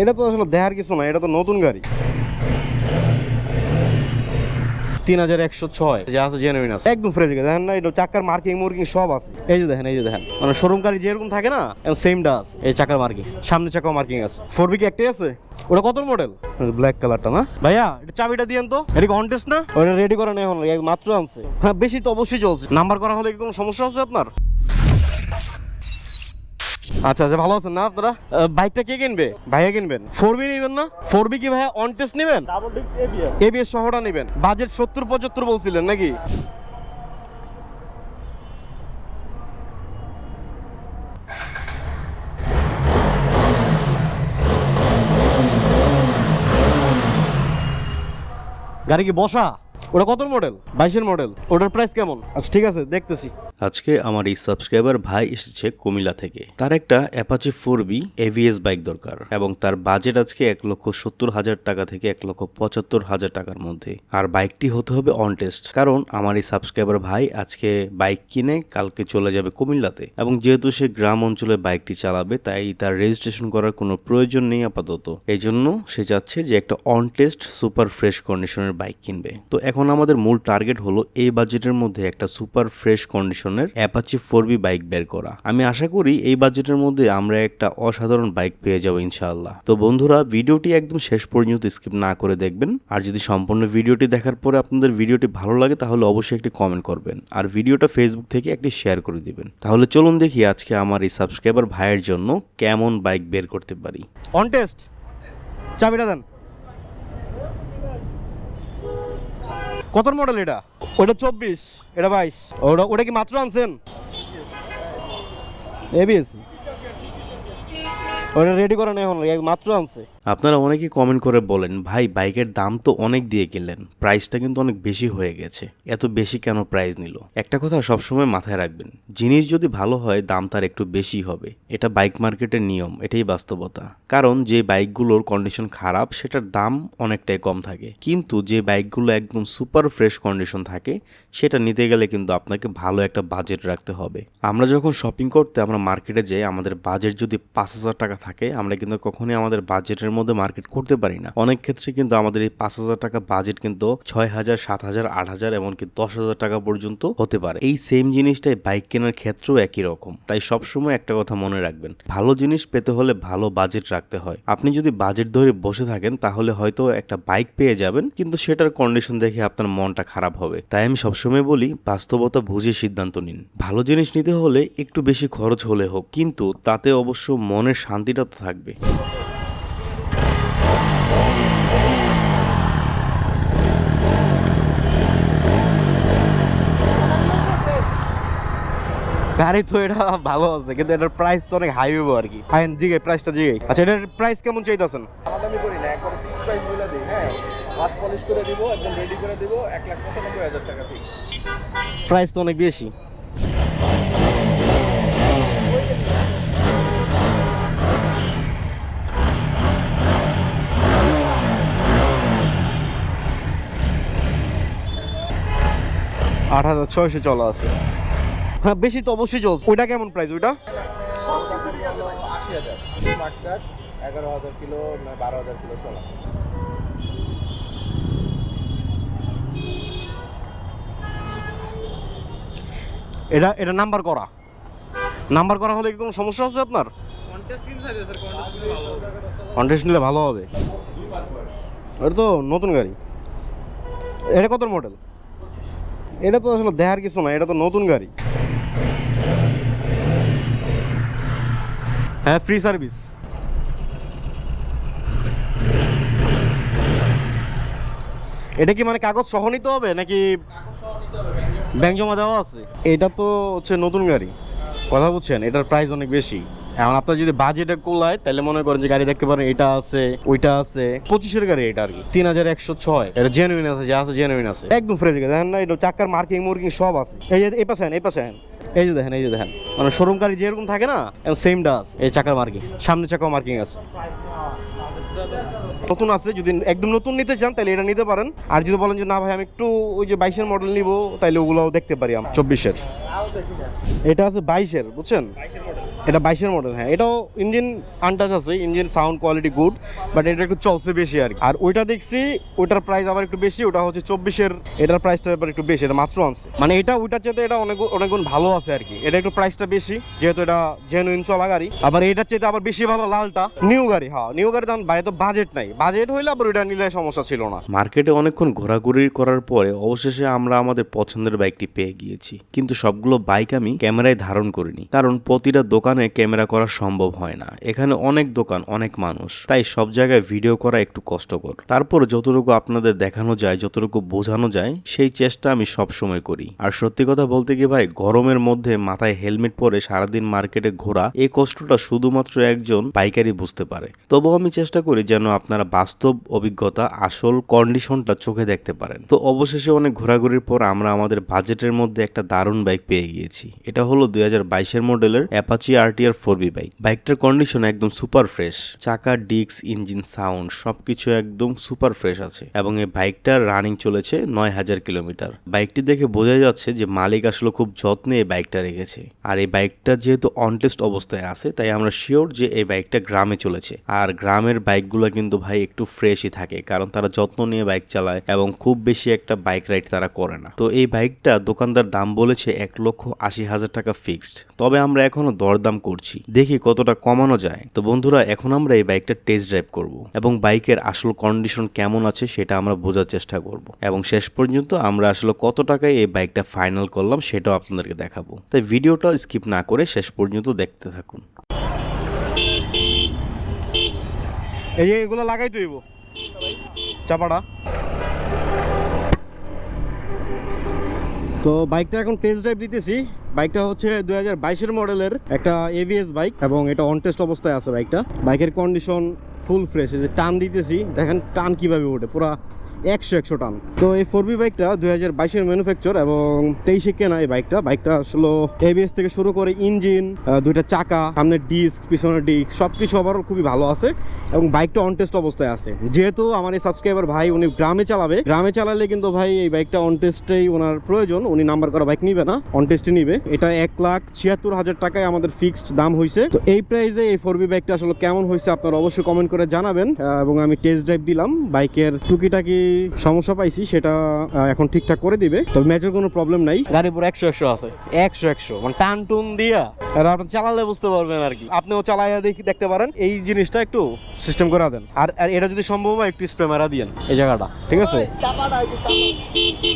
এটা তো আসলে দেখার কিছু না, এটা তো নতুন গাড়ি। তিন হাজার একশো ছয় চাকার মার্কিং মুর্কিং সব আছে। দেখেন মানে শোরুম গাড়ি যেরকম থাকে না আছে, এই চাকার মার্কিং সামনে মার্কিং আছে। ফোর আছে? ওটা কত মডেল ব্ল্যাক কালারটা না। ভাইয়া, এটা চাবিটা দিয়েন তো। এটা না? রেডি মাত্র হ্যাঁ বেশি তো অবশ্যই চলছে। নাম্বার করা হলে কি কোনো সমস্যা আছে আপনার? আচ্ছা আচ্ছা ভালো আছেন না আপনারা? বাইকটা কে কিনবে? ভাইয়া কিনবেন? ফোর বি নেবেন না? ফোর বি কি ভাইয়া অন টেস্ট নেবেন? এবিএস সহটা নেবেন। বাজেট সত্তর পঁচাত্তর বলছিলেন নাকি? গাড়ি কি বসা? ওটা কত মডেল বাইশের মডেল ওটার প্রাইস কেমন? আচ্ছা ঠিক আছে দেখতেছি। আজকে আমার এই সাবস্ক্রাইবার ভাই এসেছে কুমিল্লা থেকে। তার একটা Apache four V ABS bike দরকার এবং তার বাজেট আজকে এক লক্ষ সত্তর হাজার টাকা থেকে এক লক্ষ পঁচাত্তর হাজার টাকার মধ্যে। আর বাইকটি হতে হবে অন টেস্ট কারণ আমার এই সাবস্ক্রাইবার ভাই আজকে বাইক কিনে কালকে চলে যাবে কুমিল্লাতে এবং যেহেতু সে গ্রাম অঞ্চলে বাইকটি চালাবে তাই তার রেজিস্ট্রেশন করার কোনো প্রয়োজন নেই আপাতত। এই জন্য সে চাচ্ছে যে একটা অন টেস্ট সুপার ফ্রেশ কন্ডিশনের বাইক কিনবে। তো এখন আমাদের মূল টার্গেট হলো এই বাজেটের মধ্যে একটা সুপার ফ্রেশ কন্ডিশনের অ্যাপাচি ফোর বি বাইক বের করা। আমি আশা করি এই বাজেটের মধ্যে আমরা একটা অসাধারণ বাইক পেয়ে যাব ইনশাআল্লাহ। তো বন্ধুরা, ভিডিওটি একদম শেষ পর্যন্ত স্কিপ না করে দেখবেন। আর যদি সম্পূর্ণ ভিডিওটি দেখার পরে আপনাদের ভিডিওটি ভালো লাগে, তাহলে অবশ্যই একটি কমেন্ট করবেন। আর ভিডিওটা ফেসবুক থেকে একটি শেয়ার করে দিবেন। তাহলে চলুন দেখি আজকে আমার এই সাবস্ক্রাইবার ভাইয়ের জন্য কেমন বাইক বের করতে পারি। অন টেস্ট চাবিটা দেন। কত মডেল এটা? ওটা চব্বিশ এটা বাইশ। ওটা ওটা কি মাত্র আনছেন? এবিএস রেডি করা নেই এখন মাত্র আনছে। আপনারা অনেকেই কমেন্ট করে বলেন, ভাই, বাইকের দাম তো অনেক দিয়ে কিনলেন প্রাইসটা কিন্তু অনেক বেশি হয়ে গেছে, এত বেশি কেন প্রাইস নিল? একটা কথা সবসময় মাথায় রাখবেন, জিনিস যদি ভালো হয়, দাম তার একটু বেশি হবে, এটা বাইক মার্কেটের নিয়ম, এটাই বাস্তবতা। কারণ যে বাইকগুলোর কন্ডিশন খারাপ, সেটার দাম অনেকটাই কম থাকে, কিন্তু যে বাইকগুলো একদম সুপার ফ্রেশ কন্ডিশন থাকে, সেটা নিতে গেলে কিন্তু আপনাকে ভালো একটা বাজেট রাখতে হবে। আমরা যখন শপিং করতে, আমরা মার্কেটে যাই, আমাদের বাজেট যদি পাঁচ হাজার টাকা থাকে, আমরা কিন্তু কখনোই আমাদের বাজেটের মধ্যে মার্কেট করতে পারি না। অনেক ক্ষেত্রে কিন্তু আমাদের এই পাঁচ হাজার টাকা বাজেট কিন্তু ছয় হাজার, সাত হাজার, আট হাজার, এমনকি দশ হাজার টাকা পর্যন্ত হতে পারে। এই সেম জিনিসটাই বাইক কেনার ক্ষেত্রেও একই রকম। তাই সবসময় একটা কথা মনে রাখবেন, ভালো জিনিস পেতে হলে ভালো বাজেট রাখতে হয়। আপনি যদি বাজেট ধরে বসে থাকেন, তাহলে হয়তো একটা বাইক পেয়ে যাবেন, কিন্তু সেটার কন্ডিশন দেখে আপনার মনটা খারাপ হবে। তাই আমি সবসময় বলি, বাস্তবতা বুঝে সিদ্ধান্ত নিন। ভালো জিনিস নিতে হলে একটু বেশি খরচ হলে হোক, কিন্তু তাতে অবশ্য মনের তো থাকবে। গাড়ি তো এটা ভালো আছে কিন্তু এটার প্রাইস তো অনেক হাই হইব আর কি। ফাইন জিগে প্রাইসটা জিগে। আচ্ছা এটার প্রাইস কেমন চাইতেছেন? আলাদামি করি না একবার ফিক্স প্রাইস বলে দিই হ্যাঁ? ওয়াশ পলিশ করে দিব একদম রেডি করে দিব এক লাখ পঁচানব্বই হাজার টাকা ফিক্স প্রাইস তো অনেক বেশি। আট হাজার ছয়শো চলা আছে। হ্যাঁ বেশি তো অবশ্যই চলছে। ওইটা কেমন প্রাইস ওইটা? এগারো হাজার কিলো বারো হাজার কিলো চলা এটা এটা নাম্বার করা। নাম্বার করা হলে কি কোনো সমস্যা আছে আপনার? কন্টেস্ট নিলে ভালো হবে। এটা তো নতুন গাড়ি। এটা কত মডেল এটা তো আসলে দেখার কিছু না, এটা তো নতুন গাড়ি। হ্যাঁ ফ্রি সার্ভিস এটা কি মানে কাগজ সহ নিতে হবে নাকি ব্যাংক জমা দেওয়া আছে? এটা তো হচ্ছে নতুন গাড়ি। কথা বুঝছেন, এটার প্রাইস অনেক বেশি। এখন আপনার যদি বাজেটে কোলায়, তাহলে মনে করেন যে গাড়ি দেখতে পারেন এটা আছে, ওইটা আছে। পঁচিশের গাড়ি এটা আর কি। তিন হাজার একশো ছয়। এটা জেনুইন আছে, যা আছে জেনুইন আছে। একদম ফ্রেশ গাড়ি। দেখেন না, এটা চাকার মার্কিং মুর্কিং সব আছে। এই যে, এই পাশে এই পাশে এই যে দেখেন, এই যে দেখেন। মানে শোরুম গাড়ি যেরকম থাকে না সেম আছে। এই চাকার মার্কিং সামনে চাকাও মার্কিং আছে। নতুন আছে, যদি একদম নতুন নিতে চান, তাহলে এটা নিতে পারেন। আর যদি বলেন যে, না ভাই, আমি একটু ওই যে বাইশের মডেল নিবো, তাহলে ওগুলোও দেখতে পারি আমি চব্বিশের। এটা আছে বাইশের, বুঝছেন? এটা বাইশের মডেল হ্যাঁ। এটাও ইঞ্জিন আনটাচ আছে engine sound quality good but এটা একটু চলছে বেশি আর আর ওইটা দেখছি, ওইটার প্রাইস আবার একটু বেশি, ওটা হচ্ছে চব্বিশের, এটার প্রাইসটা আবার একটু বেশি, এটা মাত্র আনছে। মানে এটা, ওইটার চেয়ে এটা অনেক অনেক গুণ ভালো আছে আর কি। এটা একটু প্রাইসটা বেশি, যেহেতু এটা জেনুইন চলা গাড়ি। আবার এটার চেয়ে আবার বেশি ভালো লালটা নিউ গাড়ি হ্যাঁ। নিউ গাড়ি দাম বাইরে তো বাজেট নাই। বাজেট হইলে আবার ওইটা নিলে সমস্যা ছিল না। মার্কেটে অনেকক্ষণ ঘোরাঘুরি করার পরে অবশেষে আমরা আমাদের পছন্দের বাইকটি পেয়ে গিয়েছি। কিন্তু সবগুলো বাইক আমি ক্যামেরায় ধারণ করিনি। কারণ প্রতিটা দোকানে ক্যামেরা করা সম্ভব হয় না। এখানে অনেক দোকান, অনেক মানুষ। তাই সব জায়গায় ভিডিও করা একটু কষ্টকর। তারপর যতটুকু আপনাদের দেখানো যায়, যতটুকু বোঝানো যায়, সেই চেষ্টা আমি সব সময় করি। আর সত্যি কথা বলতে কি ভাই, গরমের মধ্যে মাথায় হেলমেট পরে সারাদিন মার্কেটে ঘোরা, এই কষ্টটা শুধুমাত্র একজন পাইকারি বুঝতে পারে। তবুও আমি চেষ্টা করি যেন আপনারা বাস্তব অভিজ্ঞতা, আসল কন্ডিশনটা চোখে দেখতে পারেন। তো অবশেষে অনেক ঘোরাঘুরির পর আমরা আমাদের বাজেটের মধ্যে একটা দারুণ বাইক পেয়ে গিয়েছি। এটা হলো দুই হাজার বাইশের মডেলের Apache RTR four V bike বাইকটার কন্ডিশন একদম সুপার ফ্রেশ চাকা ডিস্ক ইঞ্জিন সাউন্ড সবকিছু একদম সুপার ফ্রেশ আছে। এবং এই বাইকটার রানিং চলেছে নয় হাজার কিলোমিটার। বাইকটি দেখে বোঝা যাচ্ছে যে মালিক আসলে খুব যত্নে এই বাইকটা রেখেছে। আর এই বাইকটা যেহেতু অনটেস্ট অবস্থায় আছে, তাই আমরা শিওর যে এই বাইকটা গ্রামে চলেছে। আর গ্রামের বাইকগুলো কিন্তু ভাই একটু ফ্রেশই থাকে, কারণ তারা যত্ন নিয়ে বাইক চালায় এবং খুব বেশি একটা বাইক রাইড তারা করে না। তো এই বাইকটা দোকানদার দাম বলেছে এক লক্ষ আশি হাজার টাকা ফিক্সড তবে আমরা এখনও দরদাম করছি। দেখি কতটা কমানো যায়। তো বন্ধুরা, এখন আমরা এই বাইকটা টেস্ট ড্রাইভ করব এবং বাইকের আসল কন্ডিশন কেমন আছে সেটা আমরা বোঝার চেষ্টা করব। এবং শেষ পর্যন্ত আমরা আসলে কত টাকায় এই বাইকটা ফাইনাল করলাম সেটাও আপনাদেরকে দেখাবো। তাই ভিডিওটা স্কিপ না করে শেষ পর্যন্ত দেখতে থাকুন। এই যে এগুলো লাগাই তুইব। চাপাটা। তো বাইকটা এখন টেস্ট ড্রাইভ দিতেছি। বাইকটা হচ্ছে দুই হাজার বাইশের মডেলের একটা এভিএস বাইক এবং এটা অন টেস্ট অবস্থায় আছে বাইকটা। বাইকের কন্ডিশন ফুল ফ্রেশ এই যে টান দিতেছি। দেখেন টান কীভাবে ওঠে, পুরা একশো একশো টান। তো এই ফোর বি বাইকটা দুই হাজার বাইশের ম্যানুফ্যাকচার এবং তেইশে কেনা এই বাইকটা বাইকটা আসলে এবিএস থেকে শুরু করে ইঞ্জিন দুইটা চাকা সামনের ডিস্ক পিছনের ডিস্ক সব কিছু ওভারঅল খুবই ভালো আছে এবং বাইকটা অন টেস্ট অবস্থায় আছে। যেহেতু আমার এই সাবস্ক্রাইবার ভাই, উনি গ্রামে চালাবে, গ্রামে চালালে কিন্তু ভাই এই বাইকটা অন টেস্টেই ওনার প্রয়োজন, উনি নাম্বার করা বাইক নিবে না অন টেস্টে নিবে। এটা এক লাখ ছিয়াত্তর হাজার টাকায় আমাদের ফিক্সড দাম হয়েছে তো এই প্রাইসে এই ফোর বি বাইকটা আসলে কেমন হয়েছে আপনারা অবশ্যই কমেন্ট করে জানাবেন এবং আমি টেস্ট ড্রাইভ দিলাম। বাইকের টুকিটাকি সমস্যা পাইছি সেটা এখন ঠিকঠাক করে দিবে। তবে মেজর কোনো প্রবলেম নাই। গাড়ি পুরো একশো একশো আছে। একশো একশো। মানে টান টুন দিয়া আর আপনি চালালে বুঝতে পারবেন আর কি। আপনিও চালাইয়া দেখি দেখতে পারেন। এই জিনিসটা একটু সিস্টেম করে দেন। আর আর এটা যদি সম্ভব হয় একটু স্প্রে মারা দিয়েন এই জায়গাটা। ঠিক আছে?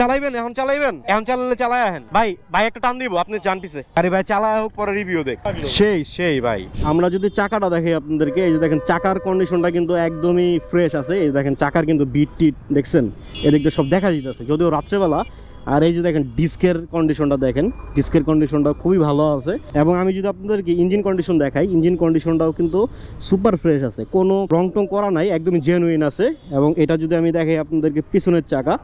চালাইবেন এখন চালাইবেন? এখন চালালে চালাই আহেন ভাই ভাই একটা টান দিব। আপনি জান পিছে। আরে ভাই চালায় হোক পরে রিভিউ দেখ। সেই সেই ভাই। আমরা যদি চাকাটা দেখি আপনাদেরকে এই যে দেখেন চাকার কন্ডিশনটা কিন্তু একদমই ফ্রেশ আছে। এই দেখেন চাকার কিন্তু বিট টিট দেখছেন? এদিক দিয়ে সব দেখা যেতেছে যদিও রাত্রেবেলা, আর এই যে দেখেন, ডিস্কের কন্ডিশনটা দেখেন। ডিস্কের কন্ডিশনটা খুবই ভালো আছে। এবং আমি যদি আপনাদেরকে ইঞ্জিন কন্ডিশন দেখাই ইঞ্জিন কন্ডিশনটাও কিন্তু সুপার ফ্রেশ আছে। কোনো রং টং করা নাই, একদমই জেনুইন আছে। এবং এটা যদি আমি দেখাই আপনাদেরকে পিছনের চাকা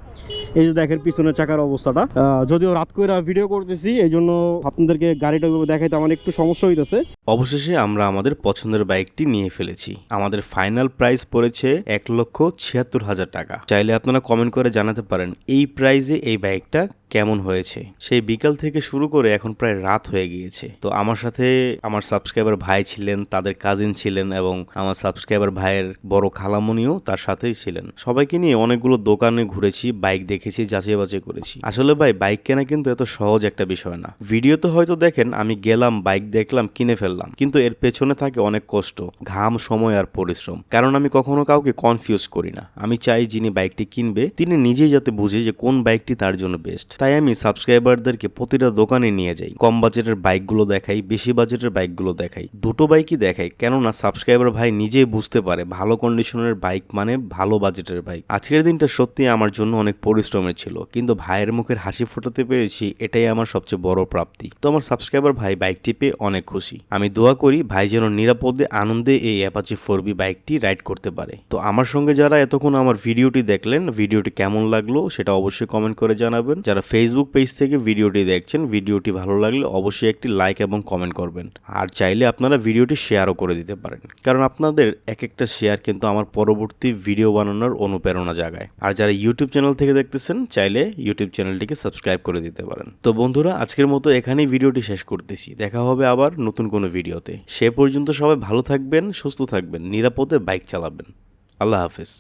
এই যে দেখেন পিছনের চাকার অবস্থাটা। যদিও রাত করে ভিডিও করতেছি এই জন্য আপনাদেরকে গাড়িটা দেখাইতে আমার একটু সমস্যা হইতেছে। অবশেষে আমরা আমাদের পছন্দের বাইকটি নিয়ে ফেলেছি। আমাদের ফাইনাল প্রাইস পড়েছে এক লক্ষ ছিয়াত্তর হাজার টাকা। চাইলে আপনারা কমেন্ট করে জানাতে পারেন, এই প্রাইজে এই বাইকটা কেমন হয়েছে? সেই বিকাল থেকে শুরু করে এখন প্রায় রাত হয়ে গিয়েছে। তো আমার সাথে আমার সাবস্ক্রাইবার ভাই ছিলেন, তাদের কাজিন ছিলেন এবং আমার সাবস্ক্রাইবার ভাইয়ের বড় খালামনিও তার সাথেই ছিলেন। সবাইকে নিয়ে অনেকগুলো দোকানে ঘুরেছি, বাইক দেখেছি যাচাই বাছাই করেছি। আসলে ভাই বাইক কেনা কিন্তু এত সহজ একটা বিষয় না। ভিডিওতে হয়তো দেখেন, আমি গেলাম বাইক দেখলাম, কিনে ফেললাম। কিন্তু এর পেছনে থাকে অনেক কষ্ট, ঘাম, সময় আর পরিশ্রম। কারণ আমি কখনো কাউকে কনফিউজ করি না। আমি চাই যিনি বাইকটি কিনবে, তিনি নিজেই যাতে বুঝে যে কোন বাইকটি তার জন্য বেস্ট তাই আমি সাবস্ক্রাইবারদেরকে প্রতিটা দোকানে নিয়ে যাই। কম বাজেটের বাইকগুলো দেখাই, বেশি বাজেটের বাইকগুলো দেখাই। দুটো বাইকই দেখাই, কেননা সাবস্ক্রাইবার ভাই নিজেই বুঝতে পারে, ভালো কন্ডিশনের বাইক মানে ভালো বাজেটের বাইক আজকের দিনটা সত্যি আমার জন্য অনেক পরিশ্রমের ছিল। কিন্তু ভাইয়ের মুখের হাসি ফোটাতে পেরেছি, এটাই আমার সবচেয়ে বড় প্রাপ্তি। তো আমার সাবস্ক্রাইবার ভাই বাইকটি পেয়ে অনেক খুশি। আমি দোয়া করি ভাই যেন নিরাপদে, আনন্দে এই অ্যাপাচি ফোর বি বাইকটি রাইড করতে পারে। তো আমার সঙ্গে যারা এতক্ষণ আমার ভিডিওটি দেখলেন, ভিডিওটি কেমন লাগল সেটা অবশ্যই কমেন্ট করে জানাবেন। যারা ফেসবুক পেজ থেকে ভিডিওটি দেখছেন, ভিডিওটি ভালো লাগলে অবশ্যই একটি লাইক এবং কমেন্ট করবেন। আর চাইলে আপনারা ভিডিওটি শেয়ারও করে দিতে পারেন। কারণ আপনাদের এক একটা শেয়ার কিন্তু আমার পরবর্তী ভিডিও বানানোর অনুপ্রেরণা জাগায়। আর যারা ইউটিউব চ্যানেল থেকে দেখতে দেখতেছেন, চাইলে ইউটিউব চ্যানেলটিকে সাবস্ক্রাইব করে দিতে পারেন। তো বন্ধুরা, আজকের মতো এখানেই ভিডিওটি শেষ করতেছি। দেখা হবে আবার নতুন কোনো ভিডিওতে। সে পর্যন্ত সবাই ভালো থাকবেন, সুস্থ থাকবেন, নিরাপদে বাইক চালাবেন। আল্লাহ হাফেজ।